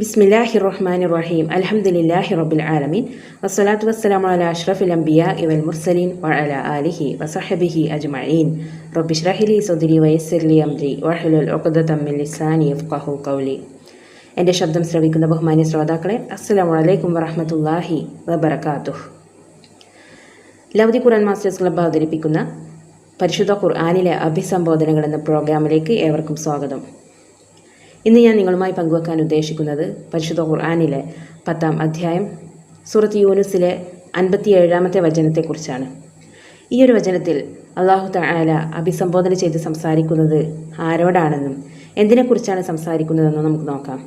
ബിസ്മില്ലാഹി റഹ്മാൻ റഹീം അലഹമുല്ലാഹി റബ്ബിൽ ആലമീൻ. വസ്സലാത്തു വസ്സലാമു അല അഷ്റഫിൽ അംബിയ ഇവൽ മുർസലീൻ വഅല ആലിഹി വസഹബിഹി അജ്മഈൻ. റബ്ബി ഷ്റഹ്ലി സദ്രി വയസ്സിർലി അംരി വഹലുൽ മിൻ ലിസാനി യഫ്ഖഹു ഖൗലി. എന്റെ ശബ്ദം ശ്രവിക്കുന്ന ബഹുമാന്യ ശ്രോതാക്കളെ അസ്സലാമു അലൈക്കും വറഹ്മത്തുള്ളാഹി വബറകാതുഹു. ലൗദി ഖുർആൻ മാസ്റ്റേഴ്സ് ക്ലബ്ബ് അവതരിപ്പിക്കുന്ന പരിശുദ്ധ ഖുർആാനിലെ അഭിസംബോധനകൾ എന്ന പ്രോഗ്രാമിലേക്ക് ഏവർക്കും സ്വാഗതം. ഇന്ന് ഞാൻ നിങ്ങളുമായി പങ്കുവെക്കാൻ ഉദ്ദേശിക്കുന്നത് പരിശുദ്ധ ഖുർആാനിലെ പത്താം അധ്യായം സൂറത്ത് യൂനുസിലെ അൻപത്തിയേഴാമത്തെ വചനത്തെക്കുറിച്ചാണ് ഈ ഒരു വചനത്തിൽ അള്ളാഹു തആല അഭിസംബോധന ചെയ്ത് സംസാരിക്കുന്നത് ആരോടാണെന്നും എന്തിനെക്കുറിച്ചാണ് സംസാരിക്കുന്നതെന്നും നമുക്ക് നോക്കാം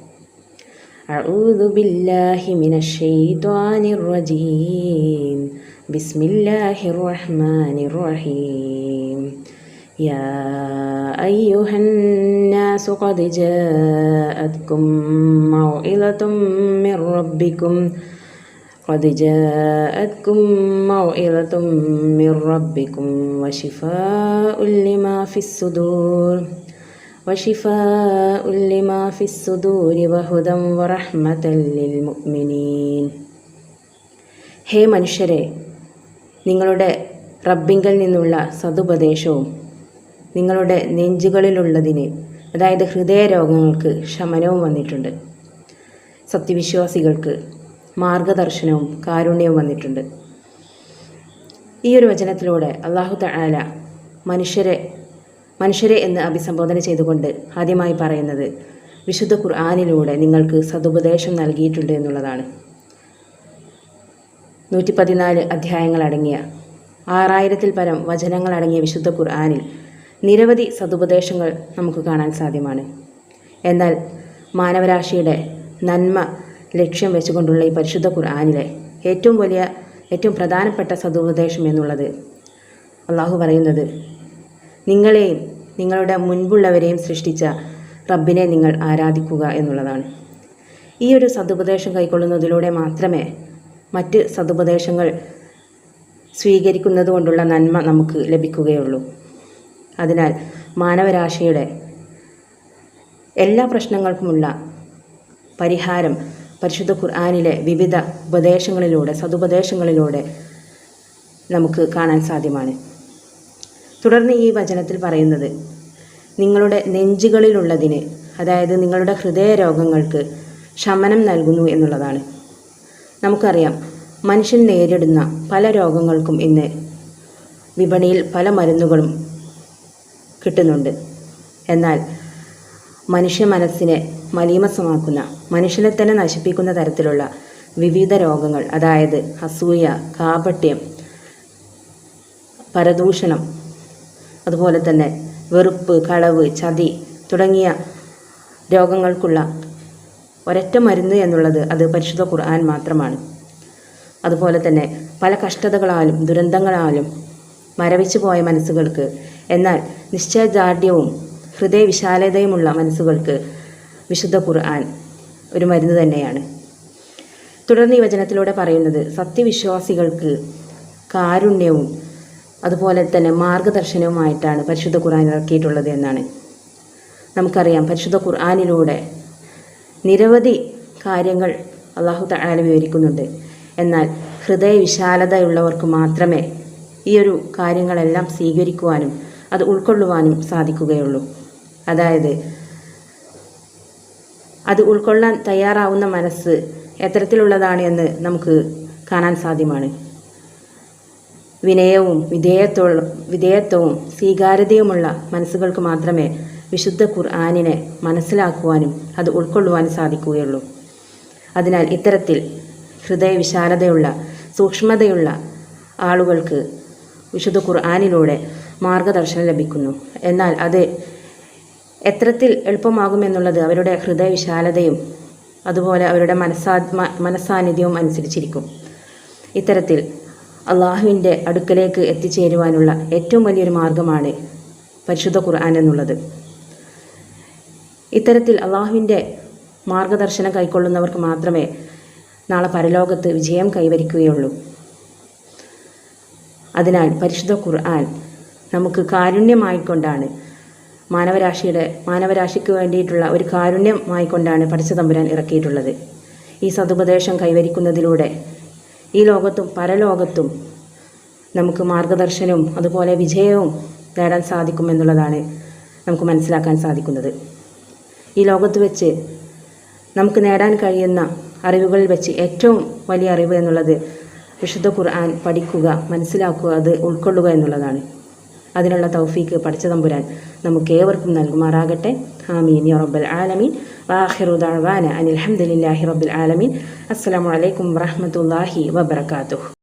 أعوذ بالله من الشيطان الرجيم بسم الله الرحمن الرحيم يا أيها الناس قد جاءتكم موعظة من ربكم قد جاءتكم موعظة من ربكم وشفاء لما في الصدور وشفاء لما في الصدور وهدى ورحمة للمؤمنين ഹേ മനുഷ്യരെ നിങ്ങളുടെ റബ്ബിങ്കൽ നിന്നുള്ള സതുപദേശവും നിങ്ങളുടെ നെഞ്ചുകളിലുള്ളതിന് അതായത് ഹൃദയരോഗങ്ങൾക്ക് ശമനവും വന്നിട്ടുണ്ട്. സത്യവിശ്വാസികൾക്ക് മാർഗദർശനവും കാരുണ്യവും വന്നിട്ടുണ്ട്. ഈ ഒരു വചനത്തിലൂടെ അള്ളാഹു തആല മനുഷ്യരെ മനുഷ്യരെ എന്ന് അഭിസംബോധന ചെയ്തുകൊണ്ട് ആദ്യമായി പറയുന്നത് വിശുദ്ധ ഖുർആാനിലൂടെ നിങ്ങൾക്ക് സതുപദേശം നൽകിയിട്ടുണ്ട് എന്നുള്ളതാണ്. നൂറ്റി പതിനാല് അധ്യായങ്ങളടങ്ങിയ ആറായിരത്തിൽ പരം വചനങ്ങളടങ്ങിയ വിശുദ്ധ ഖുർആാനിൽ നിരവധി സതുപദേശങ്ങൾ നമുക്ക് കാണാൻ സാധ്യമാണ്. എന്നാൽ മാനവരാശിയുടെ നന്മ ലക്ഷ്യം വെച്ചുകൊണ്ടുള്ള ഈ പരിശുദ്ധ ഖുർആാനിലെ ഏറ്റവും വലിയ ഏറ്റവും പ്രധാനപ്പെട്ട സതുപദേശം എന്നുള്ളത് അള്ളാഹു പറയുന്നത് നിങ്ങളെയും നിങ്ങളുടെ മുൻപുള്ളവരെയും സൃഷ്ടിച്ച റബ്ബിനെ നിങ്ങൾ ആരാധിക്കുക എന്നുള്ളതാണ്. ഈ ഒരു സതുപദേശം കൈക്കൊള്ളുന്നതിലൂടെ മാത്രമേ മറ്റ് സതുപദേശങ്ങൾ സ്വീകരിക്കുന്നത് കൊണ്ടുള്ള നന്മ നമുക്ക് ലഭിക്കുകയുള്ളൂ. അതിനാൽ മാനവരാശിയുടെ എല്ലാ പ്രശ്നങ്ങൾക്കുമുള്ള പരിഹാരം പരിശുദ്ധ ഖുർആാനിലെ വിവിധ ഉപദേശങ്ങളിലൂടെ സതുപദേശങ്ങളിലൂടെ നമുക്ക് കാണാൻ സാധ്യമാണ്. തുടർന്ന് ഈ വചനത്തിൽ പറയുന്നത് നിങ്ങളുടെ നെഞ്ചുകളിലുള്ളതിന് അതായത് നിങ്ങളുടെ ഹൃദയ രോഗങ്ങൾക്ക് ശമനം നൽകുന്നു എന്നുള്ളതാണ്. നമുക്കറിയാം മനുഷ്യൻ നേരിടുന്ന പല രോഗങ്ങൾക്കും ഇന്ന് വിപണിയിൽ പല മരുന്നുകളും കിട്ടുന്നുണ്ട്. എന്നാൽ മനുഷ്യ മനസ്സിനെ മലീമസമാക്കുന്ന മനുഷ്യനെ തന്നെ നശിപ്പിക്കുന്ന തരത്തിലുള്ള വിവിധ രോഗങ്ങൾ അതായത് അസൂയ കാപട്യം പരദൂഷണം അതുപോലെ തന്നെ വെറുപ്പ് കളവ് ചതി തുടങ്ങിയ രോഗങ്ങൾക്കുള്ള ഒരൊറ്റ മരുന്ന് എന്നുള്ളത് അത് പരിശുദ്ധ ഖുർആൻ മാത്രമാണ്. അതുപോലെ തന്നെ പല കഷ്ടതകളാലും ദുരന്തങ്ങളാലും മരവിച്ചു പോയ മനസ്സുകൾക്ക് എന്നാൽ നിശ്ചയദാർഢ്യവും ഹൃദയവിശാലതയുമുള്ള മനസ്സുകൾക്ക് വിശുദ്ധ ഖുർആൻ ഒരു മരുന്ന് തന്നെയാണ്. തുടർന്ന് ഈ വചനത്തിലൂടെ പറയുന്നത് സത്യവിശ്വാസികൾക്ക് കാരുണ്യവും അതുപോലെ തന്നെ മാർഗദർശനവുമായിട്ടാണ് പരിശുദ്ധ ഖുർആൻ ഇറക്കിയിട്ടുള്ളത് എന്നാണ്. നമുക്കറിയാം പരിശുദ്ധ ഖുർആാനിലൂടെ നിരവധി കാര്യങ്ങൾ അള്ളാഹു തആല വിവരിക്കുന്നുണ്ട്. എന്നാൽ ഹൃദയ വിശാലതയുള്ളവർക്ക് മാത്രമേ ഈ ഒരു കാര്യങ്ങളെല്ലാം സ്വീകരിക്കുവാനും അത് ഉൾക്കൊള്ളുവാനും സാധിക്കുകയുള്ളൂ. അതായത് അത് ഉൾക്കൊള്ളാൻ തയ്യാറാവുന്ന മനസ്സ് എത്തരത്തിലുള്ളതാണ് എന്ന് നമുക്ക് കാണാൻ സാധ്യമാണ്. വിനയവും വിധേയത്വ വിധേയത്വവും സ്വീകാര്യതയുമുള്ള മനസ്സുകൾക്ക് മാത്രമേ വിശുദ്ധ ഖുർആാനിനെ മനസ്സിലാക്കുവാനും അത് ഉൾക്കൊള്ളുവാനും സാധിക്കുകയുള്ളൂ. അതിനാൽ ഇത്തരത്തിൽ ഹൃദയവിശാലതയുള്ള സൂക്ഷ്മതയുള്ള ആളുകൾക്ക് വിശുദ്ധ ഖുർആാനിലൂടെ മാർഗദർശനം ലഭിക്കുന്നു. എന്നാൽ അത് എത്രത്തിൽ എളുപ്പമാകുമെന്നുള്ളത് അവരുടെ ഹൃദയവിശാലതയും അതുപോലെ അവരുടെ മനസാന്നിധ്യവും മനസ്സാന്നിധ്യവും അനുസരിച്ചിരിക്കും. ഇത്തരത്തിൽ അള്ളാഹുവിന്റെ അടുക്കലേക്ക് എത്തിച്ചേരുവാനുള്ള ഏറ്റവും വലിയൊരു മാർഗമാണ് പരിശുദ്ധ ഖുർആൻ എന്നുള്ളത്. ഇത്തരത്തിൽ അള്ളാഹുവിന്റെ മാർഗദർശനം കൈക്കൊള്ളുന്നവർക്ക് മാത്രമേ നാളെ പരലോകത്ത് വിജയം കൈവരിക്കുകയുള്ളൂ. അതിനാൽ പരിശുദ്ധ ഖുർആൻ നമുക്ക് കാരുണ്യമായിക്കൊണ്ടാണ് മാനവരാശിയുടെ മാനവരാശിക്ക് വേണ്ടിയിട്ടുള്ള ഒരു കാരുണ്യമായിക്കൊണ്ടാണ് പഠിച്ച തമ്പുരാൻ ഇറക്കിയിട്ടുള്ളത്. ഈ സതുപദേശം കൈവരിക്കുന്നതിലൂടെ ഈ ലോകത്തും പരലോകത്തും നമുക്ക് മാർഗദർശനവും അതുപോലെ വിജയവും നേടാൻ സാധിക്കുമെന്നുള്ളതാണ് നമുക്ക് മനസ്സിലാക്കാൻ സാധിക്കുന്നത്. ഈ ലോകത്ത് വെച്ച് നമുക്ക് നേടാൻ കഴിയുന്ന അറിവുകളിൽ വെച്ച് ഏറ്റവും വലിയ അറിവ് എന്നുള്ളത് വിശുദ്ധ ഖുർആൻ പഠിക്കുക മനസ്സിലാക്കുക അത് ഉൾക്കൊള്ളുക എന്നുള്ളതാണ്. അതിനുള്ള തൗഫീക്ക് പഠിച്ച തമ്പുരാൻ നമുക്ക് ഏവർക്കും നൽകുമാറാകട്ടെ. ആമീൻ. യാ റബ്ബൽ ആലമീൻ. വാഹിറു ദഅവാന അനിൽ ഹംദുലില്ലാഹി റബ്ബിൽ ആലമീൻ. അസ്സാം വലൈക്കും വറഹ്മത്തുള്ളാഹി വബറകാതുഹു.